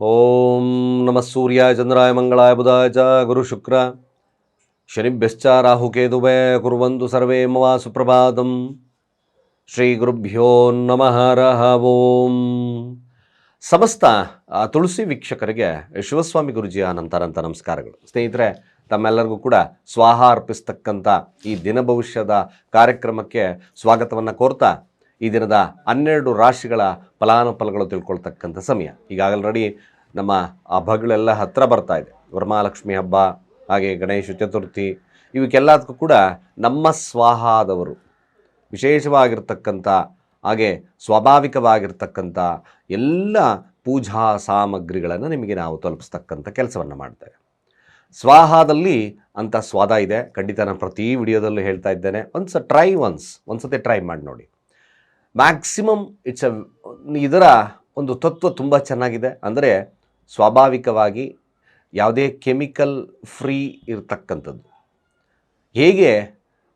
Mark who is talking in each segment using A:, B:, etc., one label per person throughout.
A: ಓಂ ನಮಃ ಸೂರ್ಯಾಯ ಚಂದ್ರಾಯ ಮಂಗಳಾಯ ಬುಧಾಯ ಚ ಗುರು ಶುಕ್ರ ಶನಿಭ್ಯಶ್ಚ ರಾಹುಕೇತುವೇ ಕುರುವಂತು ಸರ್ವೇ ಮವಾ ಸುಪ್ರಭಾತಂ ಶ್ರೀ ಗುರುಭ್ಯೋ ನಮಃ ರಹ ಓಂ ಸಮಸ್ತ ತುಳಸಿ ವೀಕ್ಷಕರಿಗೆ ಶಿವಸ್ವಾಮಿ ಗುರುಜಿಯ ಅನಂತರಂತ ನಮಸ್ಕಾರಗಳು. ಸ್ನೇಹಿತರೆ, ತಮ್ಮೆಲ್ಲರಿಗೂ ಕೂಡ ಸ್ವಾಹ ಅರ್ಪಿಸ್ತಕ್ಕಂಥ ಈ ದಿನ ಭವಿಷ್ಯದ ಕಾರ್ಯಕ್ರಮಕ್ಕೆ ಸ್ವಾಗತವನ್ನು ಕೋರ್ತಾ ಈ ದಿನದ ಹನ್ನೆರಡು ರಾಶಿಗಳ ಫಲಾನುಫಲಗಳು ತಿಳ್ಕೊಳ್ತಕ್ಕಂಥ ಸಮಯ. ಈಗಾಗಲೇ ರೆಡಿ ನಮ್ಮ ಹಬ್ಬಗಳೆಲ್ಲ ಹತ್ತಿರ ಬರ್ತಾ ಇದೆ. ವರಮಹಾಲಕ್ಷ್ಮಿ ಹಬ್ಬ, ಹಾಗೆ ಗಣೇಶ ಚತುರ್ಥಿ, ಇವಕ್ಕೆಲ್ಲದಕ್ಕೂ ಕೂಡ ನಮ್ಮ ಸ್ವಾಹಾದವರು, ವಿಶೇಷವಾಗಿರ್ತಕ್ಕಂಥ, ಹಾಗೆ ಸ್ವಾಭಾವಿಕವಾಗಿರ್ತಕ್ಕಂಥ ಎಲ್ಲ ಪೂಜಾ ಸಾಮಗ್ರಿಗಳನ್ನು ನಿಮಗೆ ನಾವು ತಲುಪಿಸ್ತಕ್ಕಂಥ ಕೆಲಸವನ್ನು ಮಾಡ್ತೇವೆ ಸ್ವಾಹಾದಲ್ಲಿ ಅಂತ ಸ್ವಾದ ಇದೆ. ಖಂಡಿತ ನಾನು ಪ್ರತಿ ವಿಡಿಯೋದಲ್ಲೂ ಹೇಳ್ತಾ ಇದ್ದೇನೆ. ಒಂದು ಟ್ರೈ ಒನ್ಸ್ ಒಂದು ಸತಿ ಟ್ರೈ ಮಾಡಿ ನೋಡಿ. ಮ್ಯಾಕ್ಸಿಮಮ್ ಇಟ್ಸ್ ಅ ಇದರ ಒಂದು ತತ್ವ ತುಂಬ ಚೆನ್ನಾಗಿದೆ. ಅಂದರೆ ಸ್ವಾಭಾವಿಕವಾಗಿ ಯಾವುದೇ ಕೆಮಿಕಲ್ ಫ್ರೀ ಇರತಕ್ಕಂಥದ್ದು. ಹೇಗೆ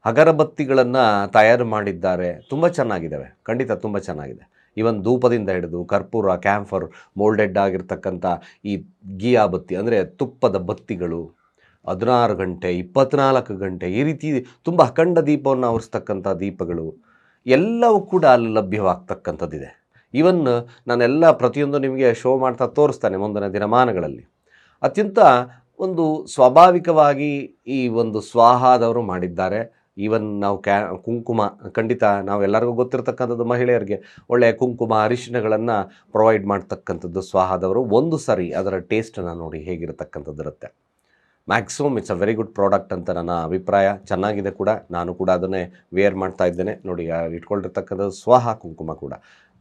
A: ಅಗರಬತ್ತಿಗಳನ್ನು ತಯಾರು ಮಾಡಿದ್ದಾರೆ, ತುಂಬ ಚೆನ್ನಾಗಿದ್ದಾವೆ. ಖಂಡಿತ ತುಂಬ ಚೆನ್ನಾಗಿದೆ. ಇವನ್ ಧೂಪದಿಂದ ಹಿಡಿದು, ಕರ್ಪೂರ ಕ್ಯಾಂಫರ್ ಮೋಲ್ಡೆಡ್ ಆಗಿರ್ತಕ್ಕಂಥ ಈ ಗೀಯಾ ಬತ್ತಿ, ಅಂದರೆ ತುಪ್ಪದ ಬತ್ತಿಗಳು, ಹದಿನಾರು ಗಂಟೆ, ಇಪ್ಪತ್ನಾಲ್ಕು ಗಂಟೆ, ಈ ರೀತಿ ತುಂಬ ಅಖಂಡ ದೀಪವನ್ನು ಆವರಿಸ್ತಕ್ಕಂಥ ದೀಪಗಳು. ಎಲ್ಲವೂ ಕೂಡ ಅಲ್ಲಿ ಲಭ್ಯವಾಗ್ತಕ್ಕಂಥದ್ದಿದೆ. ಈವನ್ ನಾನೆಲ್ಲ ಪ್ರತಿಯೊಂದು ನಿಮಗೆ ಶೋ ಮಾಡ್ತಾ ತೋರಿಸ್ತಾನೆ ಮುಂದಿನ ದಿನಮಾನಗಳಲ್ಲಿ. ಅತ್ಯಂತ ಒಂದು ಸ್ವಾಭಾವಿಕವಾಗಿ ಈ ಒಂದು ಸ್ವಾಹಾದವರು ಮಾಡಿದ್ದಾರೆ. ಈವನ್ ನಾವು ಕ್ಯಾ, ಕುಂಕುಮ, ಖಂಡಿತ ನಾವೆಲ್ಲರಿಗೂ ಗೊತ್ತಿರತಕ್ಕಂಥದ್ದು ಮಹಿಳೆಯರಿಗೆ ಒಳ್ಳೆಯ ಕುಂಕುಮ, ಅರಿಶಿಣಗಳನ್ನು ಪ್ರೊವೈಡ್ ಮಾಡ್ತಕ್ಕಂಥದ್ದು ಸ್ವಾಹಾದವರು ಒಂದು ಸರಿ ಅದರ ಟೇಸ್ಟನ್ನು ನೋಡಿ ಹೇಗಿರತಕ್ಕಂಥದ್ದು ಇರುತ್ತೆ. Maximum it's a very good product ಅಂತ ನನ್ನ ಅಭಿಪ್ರಾಯ. ಚೆನ್ನಾಗಿದೆ ಕೂಡ. ನಾನು ಕೂಡ ಅದನ್ನೇ ವೇರ್ ಮಾಡ್ತಾ ಇದ್ದೇನೆ. ನೋಡಿ ಇಟ್ಕೊಂಡಿರ್ತಕ್ಕಂಥ ಸ್ವಹ ಕುಂಕುಮ ಕೂಡ.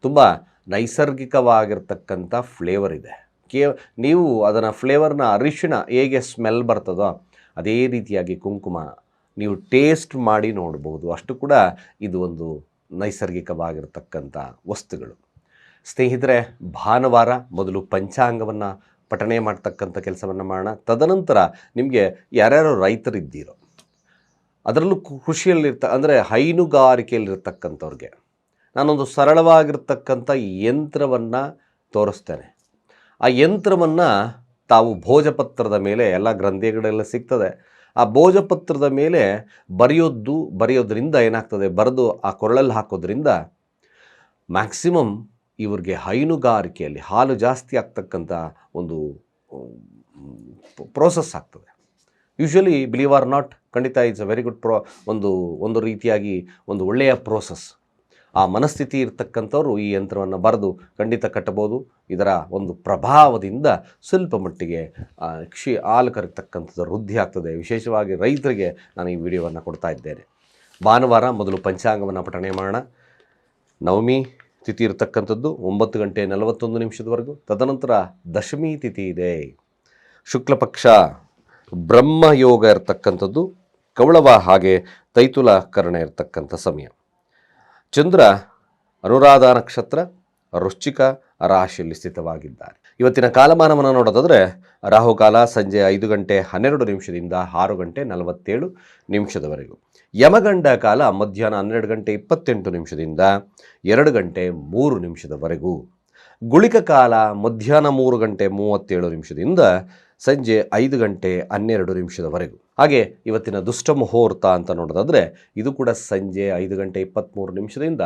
A: ತುಂಬ ನೈಸರ್ಗಿಕವಾಗಿರ್ತಕ್ಕಂಥ ಫ್ಲೇವರ್ ಇದೆ. ಕೇ, ನೀವು ಅದನ್ನು ಫ್ಲೇವರ್ನ ಅರಿಶಿಣ ಹೇಗೆ ಸ್ಮೆಲ್ ಬರ್ತದೋ ಅದೇ ರೀತಿಯಾಗಿ ಕುಂಕುಮ ನೀವು ಟೇಸ್ಟ್ ಮಾಡಿ ನೋಡ್ಬೋದು. ಅಷ್ಟು ಕೂಡ ಇದು ಒಂದು ನೈಸರ್ಗಿಕವಾಗಿರ್ತಕ್ಕಂಥ ವಸ್ತುಗಳು. ಸ್ನೇಹಿತರೆ, ಭಾನುವಾರ ಮೊದಲು ಪಂಚಾಂಗವನ್ನು ಪಠಣೆ ಮಾಡ್ತಕ್ಕಂಥ ಕೆಲಸವನ್ನು ಮಾಡೋಣ. ತದನಂತರ ನಿಮಗೆ ಯಾರ್ಯಾರು ರೈತರಿದ್ದೀರೋ ಅದರಲ್ಲೂ ಕೃಷಿಯಲ್ಲಿರ್ತ, ಅಂದರೆ ಹೈನುಗಾರಿಕೆಯಲ್ಲಿರ್ತಕ್ಕಂಥವ್ರಿಗೆ ನಾನೊಂದು ಸರಳವಾಗಿರ್ತಕ್ಕಂಥ ಯಂತ್ರವನ್ನು ತೋರಿಸ್ತೇನೆ. ಆ ಯಂತ್ರವನ್ನು ತಾವು ಭೋಜಪತ್ರದ ಮೇಲೆ, ಎಲ್ಲ ಗ್ರಂಥಿಗಳೆಲ್ಲ ಸಿಗ್ತದೆ. ಆ ಭೋಜಪತ್ರದ ಮೇಲೆ ಬರೆಯೋದು ಬರೆಯೋದ್ರಿಂದ ಏನಾಗ್ತದೆ, ಬರೆದು ಆ ಕೊರಳಲ್ಲಿ ಹಾಕೋದ್ರಿಂದ ಮ್ಯಾಕ್ಸಿಮಮ್ ಇವ್ರಿಗೆ ಹೈನುಗಾರಿಕೆಯಲ್ಲಿ ಹಾಲು ಜಾಸ್ತಿ ಆಗ್ತಕ್ಕಂಥ ಒಂದು ಪ್ರೋಸೆಸ್ ಆಗ್ತದೆ. ಯೂಶ್ವಲಿ ಬಿಲೀವ್ ಆರ್ ನಾಟ್ ಖಂಡಿತ it's a very good pro ಒಂದು ಒಂದು ರೀತಿಯಾಗಿ ಒಂದು ಒಳ್ಳೆಯ ಪ್ರೋಸೆಸ್ ಆ ಮನಸ್ಥಿತಿ ಇರ್ತಕ್ಕಂಥವ್ರು ಈ ಯಂತ್ರವನ್ನು ಬರೆದು ಖಂಡಿತ ಕಟ್ಟಬೋದು ಇದರ ಒಂದು ಪ್ರಭಾವದಿಂದ ಸ್ವಲ್ಪ ಮಟ್ಟಿಗೆ ಕ್ಷಿ ಹಾಲು ಕರತಕ್ಕಂಥದ್ದು ವೃದ್ಧಿ ಆಗ್ತದೆ. ವಿಶೇಷವಾಗಿ ರೈತರಿಗೆ ನಾನು ಈ ವಿಡಿಯೋವನ್ನು ಕೊಡ್ತಾ ಇದ್ದೇನೆ. ಭಾನುವಾರ ಮೊದಲು ಪಂಚಾಂಗವನ್ನು ಪಠಣೆ ಮಾಡೋಣ. ನವಮಿ ತಿಥಿ ಇರತಕ್ಕಂಥದ್ದು ಒಂಬತ್ತು ಗಂಟೆ ನಲವತ್ತೊಂದು ನಿಮಿಷದವರೆಗೂ. ತದನಂತರ ದಶಮಿ ತಿಥಿ ಇದೆ. ಶುಕ್ಲಪಕ್ಷ ಬ್ರಹ್ಮಯೋಗ ಇರತಕ್ಕಂಥದ್ದು ಕವಳವ ಹಾಗೆ ತೈತುಲ ಕರ್ಣ ಇರತಕ್ಕಂಥ ಸಮಯ. ಚಂದ್ರ ಅನುರಾಧ ನಕ್ಷತ್ರ ವೃಶ್ಚಿಕ ರಾಶಿಯಲ್ಲಿ ಸ್ಥಿತವಾಗಿದ್ದಾರೆ. ಇವತ್ತಿನ ಕಾಲಮಾನವನ್ನು ನೋಡೋದಾದರೆ ರಾಹುಕಾಲ ಸಂಜೆ ಐದು ಗಂಟೆ ಹನ್ನೆರಡು ನಿಮಿಷದಿಂದ ಆರು ಗಂಟೆ ನಲವತ್ತೇಳು ನಿಮಿಷದವರೆಗೂ. ಯಮಗಂಡ ಕಾಲ ಮಧ್ಯಾಹ್ನ ಹನ್ನೆರಡು ಗಂಟೆ ಇಪ್ಪತ್ತೆಂಟು ನಿಮಿಷದಿಂದ ಎರಡು ಗಂಟೆ ಮೂರು ನಿಮಿಷದವರೆಗೂ. ಗುಳಿಕ ಕಾಲ ಮಧ್ಯಾಹ್ನ ಮೂರು ಗಂಟೆ ಮೂವತ್ತೇಳು ನಿಮಿಷದಿಂದ ಸಂಜೆ ಐದು ಗಂಟೆ ಹನ್ನೆರಡು ನಿಮಿಷದವರೆಗೂ. ಹಾಗೆ ಇವತ್ತಿನ ದುಷ್ಟ ಮುಹೂರ್ತ ಅಂತ ನೋಡೋದಾದರೆ ಇದು ಕೂಡ ಸಂಜೆ ಐದು ಗಂಟೆ ಇಪ್ಪತ್ತ್ಮೂರು ನಿಮಿಷದಿಂದ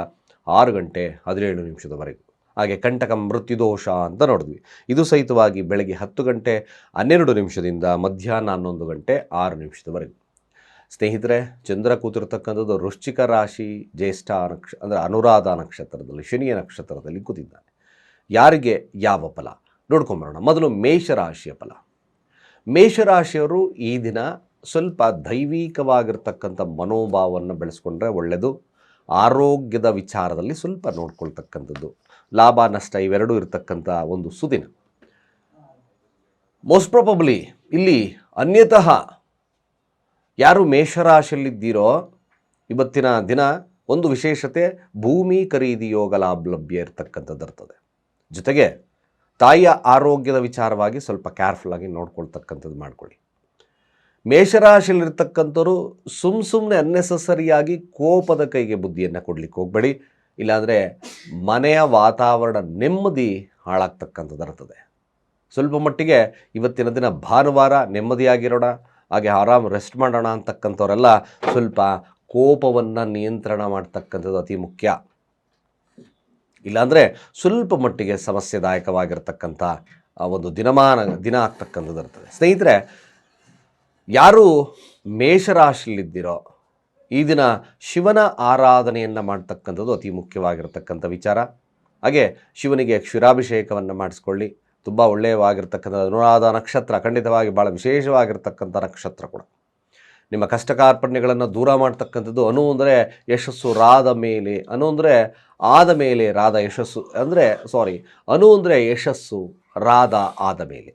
A: ಆರು ಗಂಟೆ ಹದಿನೇಳು ನಿಮಿಷದವರೆಗೂ. ಹಾಗೆ ಕಂಟಕ ಮೃತ್ಯುದೋಷ ಅಂತ ನೋಡಿದ್ವಿ. ಇದು ಸಹಿತವಾಗಿ ಬೆಳಗ್ಗೆ ಹತ್ತು ಗಂಟೆ ಹನ್ನೆರಡು ನಿಮಿಷದಿಂದ ಮಧ್ಯಾಹ್ನ ಹನ್ನೊಂದು ಗಂಟೆ ಆರು ನಿಮಿಷದವರೆಗೂ. ಸ್ನೇಹಿತರೆ, ಚಂದ್ರ ಕೂತಿರ್ತಕ್ಕಂಥದ್ದು ವೃಶ್ಚಿಕ ರಾಶಿ, ಜ್ಯೇಷ್ಠ ನಕ್ಷ, ಅಂದರೆ ಅನುರಾಧ ನಕ್ಷತ್ರದಲ್ಲಿ, ಶನಿಯ ನಕ್ಷತ್ರದಲ್ಲಿ ಕೂತಿದ್ದಾನೆ. ಯಾರಿಗೆ? ಯಾವ ಫಲ? ನೋಡ್ಕೊಂಬರೋಣ. ಮೊದಲು ಮೇಷರಾಶಿಯ ಫಲ. ಮೇಷರಾಶಿಯವರು ಈ ದಿನ ಸ್ವಲ್ಪ ದೈವಿಕವಾಗಿರ್ತಕ್ಕಂಥ ಮನೋಭಾವವನ್ನು ಬೆಳೆಸ್ಕೊಂಡ್ರೆ ಒಳ್ಳೆಯದು ಆರೋಗ್ಯದ ವಿಚಾರದಲ್ಲಿ ಸ್ವಲ್ಪ ನೋಡ್ಕೊಳ್ತಕ್ಕಂಥದ್ದು. ಲಾಭ, ನಷ್ಟ ಇವೆರಡೂ ಇರತಕ್ಕಂಥ ಒಂದು ಸುದಿನ. ಮೋಸ್ಟ್ ಪ್ರಾಬಬ್ಲಿ ಇಲ್ಲಿ ಅನ್ಯತಃ ಯಾರು ಮೇಷರಾಶಿಯಲ್ಲಿದ್ದೀರೋ, ಇವತ್ತಿನ ದಿನ ಒಂದು ವಿಶೇಷತೆ, ಭೂಮಿ ಖರೀದಿ ಯೋಗ ಲಾಭಲಭ್ಯ ಇರತಕ್ಕಂಥದ್ದು ಇರ್ತದೆ. ಜೊತೆಗೆ ತಾಯಿಯ ಆರೋಗ್ಯದ ವಿಚಾರವಾಗಿ ಸ್ವಲ್ಪ ಕೇರ್ಫುಲ್ಲಾಗಿ ನೋಡ್ಕೊಳ್ತಕ್ಕಂಥದ್ದು ಮಾಡ್ಕೊಳ್ಳಿ. ಮೇಷರಾಶಿಯಲ್ಲಿರ್ತಕ್ಕಂಥವ್ರು ಸುಮ್ ಸುಮ್ಮನೆ ಅನ್ನೆಸಸರಿಯಾಗಿ ಕೋಪದ ಕೈಗೆ ಬುದ್ಧಿಯನ್ನು ಕೊಡಲಿಕ್ಕೆ ಹೋಗಬೇಡಿ. ಇಲ್ಲಾಂದರೆ ಮನೆಯ ವಾತಾವರಣ ನೆಮ್ಮದಿ ಹಾಳಾಗ್ತಕ್ಕಂಥದ್ದು ಇರ್ತದೆ. ಸ್ವಲ್ಪ ಮಟ್ಟಿಗೆ ಇವತ್ತಿನ ದಿನ ಭಾನುವಾರ ನೆಮ್ಮದಿಯಾಗಿರೋಣ. ಹಾಗೆ ಆರಾಮ್ ರೆಸ್ಟ್ ಮಾಡೋಣ ಅಂತಕ್ಕಂಥವರೆಲ್ಲ ಸ್ವಲ್ಪ ಕೋಪವನ್ನು ನಿಯಂತ್ರಣ ಮಾಡ್ತಕ್ಕಂಥದ್ದು ಅತಿ ಮುಖ್ಯ. ಇಲ್ಲಾಂದರೆ ಸ್ವಲ್ಪ ಮಟ್ಟಿಗೆ ಸಮಸ್ಯೆದಾಯಕವಾಗಿರ್ತಕ್ಕಂಥ ಒಂದು ದಿನಮಾನ, ದಿನ ಆಗ್ತಕ್ಕಂಥದ್ದು ಇರ್ತದೆ. ಸ್ನೇಹಿತರೆ, ಯಾರು ಮೇಷರಾಶಿಯಲ್ಲಿದ್ದೀರೋ ಈ ದಿನ ಶಿವನ ಆರಾಧನೆಯನ್ನು ಮಾಡ್ತಕ್ಕಂಥದ್ದು ಅತಿ ಮುಖ್ಯವಾಗಿರತಕ್ಕಂಥ ವಿಚಾರ. ಹಾಗೆ ಶಿವನಿಗೆ ಕ್ಷೀರಾಭಿಷೇಕವನ್ನು ಮಾಡಿಸ್ಕೊಳ್ಳಿ. ತುಂಬ ಒಳ್ಳೆಯವಾಗಿರ್ತಕ್ಕಂಥ ಅನುರಾಧ ನಕ್ಷತ್ರ, ಖಂಡಿತವಾಗಿ ಭಾಳ ವಿಶೇಷವಾಗಿರ್ತಕ್ಕಂಥ ನಕ್ಷತ್ರ ಕೂಡ. ನಿಮ್ಮ ಕಷ್ಟ ಕಾರ್ಪಣ್ಯಗಳನ್ನು ದೂರ ಮಾಡ್ತಕ್ಕಂಥದ್ದು ಅನು ಅಂದರೆ ಯಶಸ್ಸು ರಾದ ಮೇಲೆ, ಅನು ಅಂದರೆ ಆದ ಮೇಲೆ ರಾಧ ಯಶಸ್ಸು ಅಂದರೆ ಸಾರಿ ಅನು ಅಂದರೆ ಯಶಸ್ಸು ರಾದ ಆದ ಮೇಲೆ.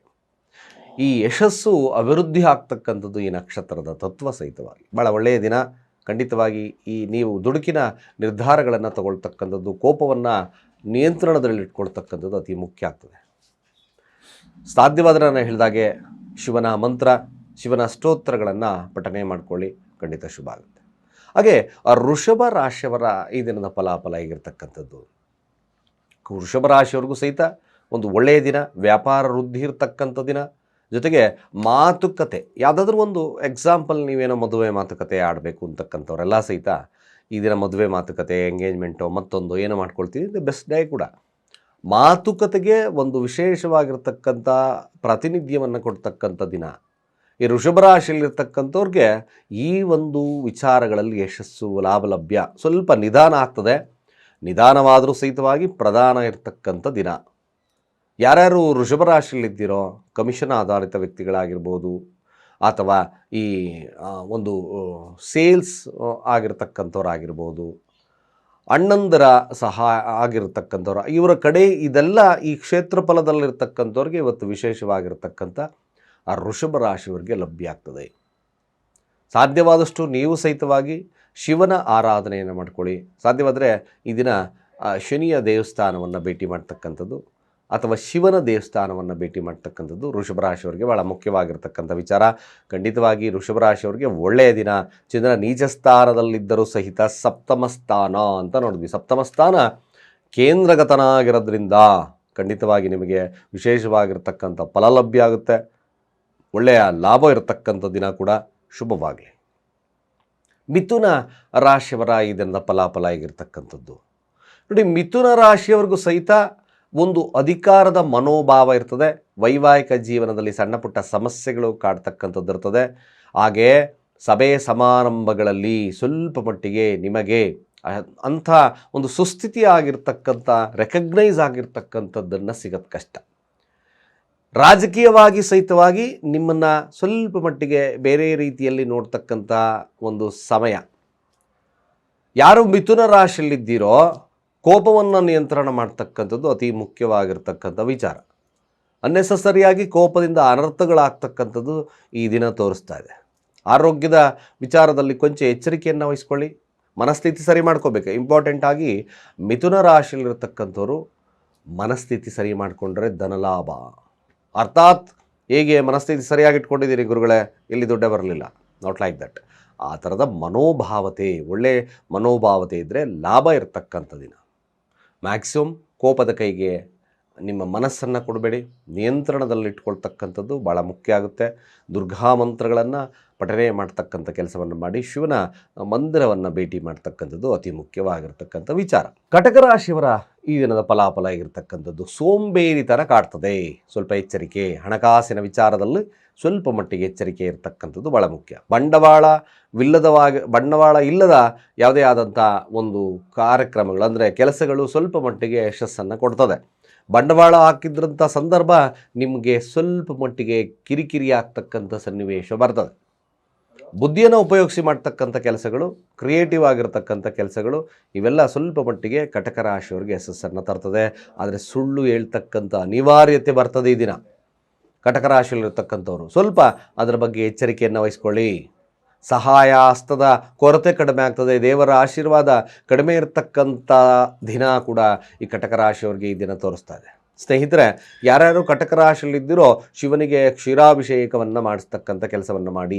A: ಈ ಯಶಸ್ಸು ಅಭಿವೃದ್ಧಿ ಆಗ್ತಕ್ಕಂಥದ್ದು ಈ ನಕ್ಷತ್ರದ ತತ್ವ ಸಹಿತವಾಗಿ. ಭಾಳ ಒಳ್ಳೆಯ ದಿನ. ಖಂಡಿತವಾಗಿ ಈ ನೀವು ದುಡುಕಿನ ನಿರ್ಧಾರಗಳನ್ನು ತಗೊಳ್ತಕ್ಕಂಥದ್ದು, ಕೋಪವನ್ನು ನಿಯಂತ್ರಣದಲ್ಲಿಟ್ಕೊಳ್ತಕ್ಕಂಥದ್ದು ಅತಿ ಮುಖ್ಯ ಆಗ್ತದೆ. ಸಾಧ್ಯವಾದರೆ ನಾನು ಹೇಳಿದಾಗೆ ಶಿವನ ಮಂತ್ರ, ಶಿವನ ಸ್ತೋತ್ರಗಳನ್ನು ಪಠನೆ ಮಾಡ್ಕೊಳ್ಳಿ. ಖಂಡಿತ ಶುಭ ಆಗುತ್ತೆ. ಹಾಗೆ ಋಷಭ ರಾಶಿಯವರ ಈ ದಿನದ ಫಲಾಫಲ ಹೇಗಿರ್ತಕ್ಕಂಥದ್ದು? ವೃಷಭ ರಾಶಿಯವ್ರಿಗೂ ಸಹಿತ ಒಂದು ಒಳ್ಳೆಯ ದಿನ, ವ್ಯಾಪಾರ ವೃದ್ಧಿ ಇರ್ತಕ್ಕಂಥ ದಿನ. ಜೊತೆಗೆ ಮಾತುಕತೆ, ಯಾವುದಾದ್ರೂ ಒಂದು ಎಕ್ಸಾಂಪಲ್ ನೀವೇನೋ ಮದುವೆ ಮಾತುಕತೆ ಆಡಬೇಕು ಅಂತಕ್ಕಂಥವರೆಲ್ಲ ಸಹಿತ ಈ ದಿನ ಮದುವೆ ಮಾತುಕತೆ ಎಂಗೇಜ್ಮೆಂಟು ಮತ್ತೊಂದು, ಏನೋ ಮಾಡ್ಕೊಳ್ತೀವಿ ಇದು ಬೆಸ್ಟ್ ಡೇ ಕೂಡ. ಮಾತುಕತೆಗೆ ಒಂದು ವಿಶೇಷವಾಗಿರ್ತಕ್ಕಂಥ ಪ್ರಾತಿನಿಧ್ಯವನ್ನು ಕೊಡ್ತಕ್ಕಂಥ ದಿನ. ಈ ಋಷಭ ರಾಶಿಯಲ್ಲಿರ್ತಕ್ಕಂಥವ್ರಿಗೆ ಈ ಒಂದು ವಿಚಾರಗಳಲ್ಲಿ ಯಶಸ್ಸು, ಲಾಭ ಲಭ್ಯ ಸ್ವಲ್ಪ ನಿಧಾನ ಆಗ್ತದೆ. ನಿಧಾನವಾದರೂ ಸಹಿತವಾಗಿ ಪ್ರಧಾನ ಇರತಕ್ಕಂಥ ದಿನ. ಯಾರ್ಯಾರು ವೃಷಭರಾಶಿಯಲ್ಲಿದ್ದೀರೋ ಕಮಿಷನ್ ಆಧಾರಿತ ವ್ಯಕ್ತಿಗಳಾಗಿರ್ಬೋದು, ಅಥವಾ ಈ ಒಂದು ಸೇಲ್ಸ್ ಆಗಿರ್ತಕ್ಕಂಥವ್ರಾಗಿರ್ಬೋದು ಅಣ್ಣಂದರ ಸಹ ಆಗಿರ್ತಕ್ಕಂಥವ್ರು. ಇವರ ಕಡೆ ಇದೆಲ್ಲ ಈ ಕ್ಷೇತ್ರ ಫಲದಲ್ಲಿರ್ತಕ್ಕಂಥವ್ರಿಗೆ ಇವತ್ತು ವಿಶೇಷವಾಗಿರ್ತಕ್ಕಂಥ ಆ ವೃಷಭ ರಾಶಿಯವರಿಗೆ ಲಭ್ಯ ಆಗ್ತದೆ. ಸಾಧ್ಯವಾದಷ್ಟು ನೀವು ಸಹಿತವಾಗಿ ಶಿವನ ಆರಾಧನೆಯನ್ನು ಮಾಡ್ಕೊಳ್ಳಿ. ಸಾಧ್ಯವಾದರೆ ಈ ದಿನ ಶನಿಯ ದೇವಸ್ಥಾನವನ್ನು ಭೇಟಿ ಮಾಡ್ತಕ್ಕಂಥದ್ದು. ಅಥವಾ ಶಿವನ ದೇವಸ್ಥಾನವನ್ನು ಭೇಟಿ ಮಾಡ್ತಕ್ಕಂಥದ್ದು ವೃಷಭ ರಾಶಿಯವರಿಗೆ ಭಾಳ ಮುಖ್ಯವಾಗಿರ್ತಕ್ಕಂಥ ವಿಚಾರ. ಖಂಡಿತವಾಗಿ ವೃಷಭ ರಾಶಿಯವರಿಗೆ ಒಳ್ಳೆಯ ದಿನ. ಚಂದ್ರ ನೀಚ ಸ್ಥಾನದಲ್ಲಿದ್ದರೂ ಸಹಿತ ಸಪ್ತಮ ಸ್ಥಾನ ಅಂತ ನೋಡಿದ್ವಿ. ಸಪ್ತಮ ಸ್ಥಾನ ಕೇಂದ್ರಗತನಾಗಿರೋದ್ರಿಂದ ಖಂಡಿತವಾಗಿ ನಿಮಗೆ ವಿಶೇಷವಾಗಿರ್ತಕ್ಕಂಥ ಫಲ ಲಭ್ಯ ಆಗುತ್ತೆ. ಒಳ್ಳೆಯ ಲಾಭ ಇರತಕ್ಕಂಥ ದಿನ ಕೂಡ ಶುಭವಾಗಲಿ. ಮಿಥುನ ರಾಶಿಯವರ ಈ ದಿನದ ಫಲಾಫಲ ಆಗಿರ್ತಕ್ಕಂಥದ್ದು ನೋಡಿ, ಮಿಥುನ ರಾಶಿಯವರಿಗೂ ಸಹಿತ ಒಂದು ಅಧಿಕಾರದ ಮನೋಭಾವ ಇರ್ತದೆ. ವೈವಾಹಿಕ ಜೀವನದಲ್ಲಿ ಸಣ್ಣ ಪುಟ್ಟ ಸಮಸ್ಯೆಗಳು ಕಾಡ್ತಕ್ಕಂಥದ್ದು ಇರ್ತದೆ. ಹಾಗೆ ಸಭೆ ಸಮಾರಂಭಗಳಲ್ಲಿ ಸ್ವಲ್ಪ ಮಟ್ಟಿಗೆ ನಿಮಗೆ ಅಂಥ ಒಂದು ಸುಸ್ಥಿತಿ ಆಗಿರ್ತಕ್ಕಂಥ ರೆಕಗ್ನೈಸ್ ಆಗಿರ್ತಕ್ಕಂಥದ್ದನ್ನು ಸಿಗೋದು ಕಷ್ಟ. ರಾಜಕೀಯವಾಗಿ ಸಹಿತವಾಗಿ ನಿಮ್ಮನ್ನು ಸ್ವಲ್ಪ ಮಟ್ಟಿಗೆ ಬೇರೆ ರೀತಿಯಲ್ಲಿ ನೋಡ್ತಕ್ಕಂಥ ಒಂದು ಸಮಯ. ಯಾರು ಮಿಥುನ ರಾಶಿಯಲ್ಲಿದ್ದೀರೋ ಕೋಪವನ್ನು ನಿಯಂತ್ರಣ ಮಾಡ್ತಕ್ಕಂಥದ್ದು ಅತಿ ಮುಖ್ಯವಾಗಿರ್ತಕ್ಕಂಥ ವಿಚಾರ. ಅನ್ನೆಸಸರಿಯಾಗಿ ಕೋಪದಿಂದ ಅನರ್ಥಗಳಾಗ್ತಕ್ಕಂಥದ್ದು ಈ ದಿನ ತೋರಿಸ್ತಾ ಇದೆ. ಆರೋಗ್ಯದ ವಿಚಾರದಲ್ಲಿ ಕೊಂಚ ಎಚ್ಚರಿಕೆಯನ್ನು ವಹಿಸ್ಕೊಳ್ಳಿ. ಮನಸ್ಥಿತಿ ಸರಿ ಮಾಡ್ಕೋಬೇಕು. ಇಂಪಾರ್ಟೆಂಟ್ ಆಗಿ ಮಿಥುನ ರಾಶಿಯಲ್ಲಿರ್ತಕ್ಕಂಥವ್ರು ಮನಸ್ಥಿತಿ ಸರಿ ಮಾಡಿಕೊಂಡ್ರೆ ಧನಲಾಭ ಅರ್ಥಾತ್ ಹೇಗೆ ಮನಸ್ಥಿತಿ ಸರಿಯಾಗಿ ಇಟ್ಕೊಂಡಿದ್ದೀರಿ ಗುರುಗಳೇ? ಇಲ್ಲಿ ದುಡ್ಡೇ ಬರಲಿಲ್ಲ. ನಾಟ್ ಲೈಕ್ ದಟ್ ಆ ಥರದ ಮನೋಭಾವತೆ, ಒಳ್ಳೆ ಮನೋಭಾವತೆ ಇದ್ದರೆ ಲಾಭ ಇರತಕ್ಕಂಥ ದಿನ. ಮ್ಯಾಕ್ಸಿಮಮ್ ಕೋಪದ ಕೈಗೆ ನಿಮ್ಮ ಮನಸ್ಸನ್ನು ಕೊಡಬೇಡಿ. ನಿಯಂತ್ರಣದಲ್ಲಿಟ್ಕೊಳ್ತಕ್ಕಂಥದ್ದು ಭಾಳ ಮುಖ್ಯ ಆಗುತ್ತೆ. ದುರ್ಗಾ ಮಂತ್ರಗಳನ್ನು ಪಠನೆ ಮಾಡ್ತಕ್ಕಂಥ ಕೆಲಸವನ್ನು ಮಾಡಿ ಶಿವನ ಮಂದಿರವನ್ನು ಭೇಟಿ ಮಾಡ್ತಕ್ಕಂಥದ್ದು ಅತಿ ಮುಖ್ಯವಾಗಿರ್ತಕ್ಕಂಥ ವಿಚಾರ. ಕಟಕ ರಾಶಿಯವರ ಈ ದಿನದ ಫಲಾಫಲ ಆಗಿರ್ತಕ್ಕಂಥದ್ದು ಸೋಂಬೇರಿತನ ಕಾಡ್ತದೆ. ಸ್ವಲ್ಪ ಎಚ್ಚರಿಕೆ, ಹಣಕಾಸಿನ ವಿಚಾರದಲ್ಲಿ ಸ್ವಲ್ಪ ಮಟ್ಟಿಗೆ ಎಚ್ಚರಿಕೆ ಇರತಕ್ಕಂಥದ್ದು ಭಾಳ ಮುಖ್ಯ. ಬಂಡವಾಳವಿಲ್ಲದವಾಗಿ ಬಂಡವಾಳ ಇಲ್ಲದ ಯಾವುದೇ ಆದಂಥ ಒಂದು ಕಾರ್ಯಕ್ರಮಗಳು ಅಂದರೆ ಕೆಲಸಗಳು ಸ್ವಲ್ಪ ಮಟ್ಟಿಗೆ ಯಶಸ್ಸನ್ನು ಕೊಡ್ತದೆ. ಬಂಡವಾಳ ಹಾಕಿದ್ರಂಥ ಸಂದರ್ಭ ನಿಮಗೆ ಸ್ವಲ್ಪ ಮಟ್ಟಿಗೆ ಕಿರಿಕಿರಿ ಆಗ್ತಕ್ಕಂಥ ಸನ್ನಿವೇಶ ಬರ್ತದೆ. ಬುದ್ಧಿಯನ್ನು ಉಪಯೋಗಿಸಿ ಮಾಡ್ತಕ್ಕಂಥ ಕೆಲಸಗಳು, ಕ್ರಿಯೇಟಿವ್ ಆಗಿರ್ತಕ್ಕಂಥ ಕೆಲಸಗಳು, ಇವೆಲ್ಲ ಸ್ವಲ್ಪ ಮಟ್ಟಿಗೆ ಕಟಕ ರಾಶಿಯವರಿಗೆ ಯಶಸ್ಸನ್ನು ತರ್ತದೆ. ಆದರೆ ಸುಳ್ಳು ಹೇಳ್ತಕ್ಕಂಥ ಅನಿವಾರ್ಯತೆ ಬರ್ತದೆ ಈ ದಿನ. ಕಟಕ ರಾಶಿಯಲ್ಲಿರ್ತಕ್ಕಂಥವ್ರು ಸ್ವಲ್ಪ ಅದರ ಬಗ್ಗೆ ಎಚ್ಚರಿಕೆಯನ್ನು ವಹಿಸ್ಕೊಳ್ಳಿ. ಸಹಾಯ ಹಸ್ತದ ಕೊರತೆ ಕಡಿಮೆ ಆಗ್ತದೆ. ದೇವರ ಆಶೀರ್ವಾದ ಕಡಿಮೆ ಇರತಕ್ಕಂಥ ದಿನ ಕೂಡ ಈ ಕಟಕ ರಾಶಿಯವರಿಗೆ ಈ ದಿನ ತೋರಿಸ್ತಾ ಇದೆ. ಸ್ನೇಹಿತರೆ, ಯಾರ್ಯಾರು ಕಟಕ ರಾಶಿಯಲ್ಲಿದ್ದೀರೋ ಶಿವನಿಗೆ ಕ್ಷೀರಾಭಿಷೇಕವನ್ನು ಮಾಡಿಸ್ತಕ್ಕಂಥ ಕೆಲಸವನ್ನು ಮಾಡಿ,